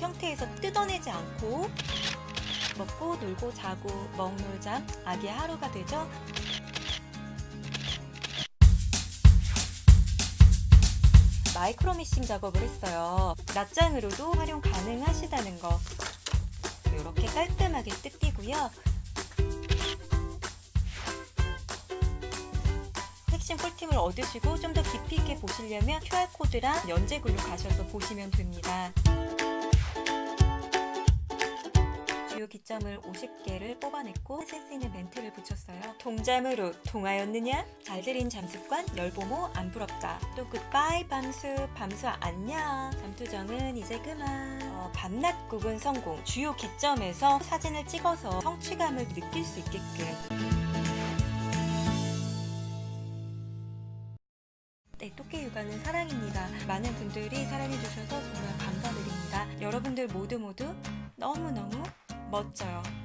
상태에서 뜯어내지 않고 먹고 놀고 자고 먹놀잠 아기의 하루가 되죠. 마이크로 미싱 작업을 했어요. 낱장으로도 활용 가능하시다는 거. 이렇게 깔끔하게 뜯기고요. 핵심 꿀팁을 얻으시고 좀 더 깊이 있게 보시려면 QR코드랑 연재글로 가셔서 보시면 됩니다. 주요 기점을 50개를 뽑아냈고 센스 있는 멘트를 붙였어요. 동잠으로 통하였느냐? 잘 들인 잠습관 열보모 안 부럽다. 또 굿바이 밤수 밤수 안녕. 잠투정은 이제 그만. 어, 밤낮 구분 성공. 주요 기점에서 사진을 찍어서 성취감을 느낄 수 있게끔. 네, 토끼 육아는 사랑입니다. 많은 분들이 사랑해주셔서 정말 감사드립니다. 여러분들 모두 모두 너무너무 멋져요.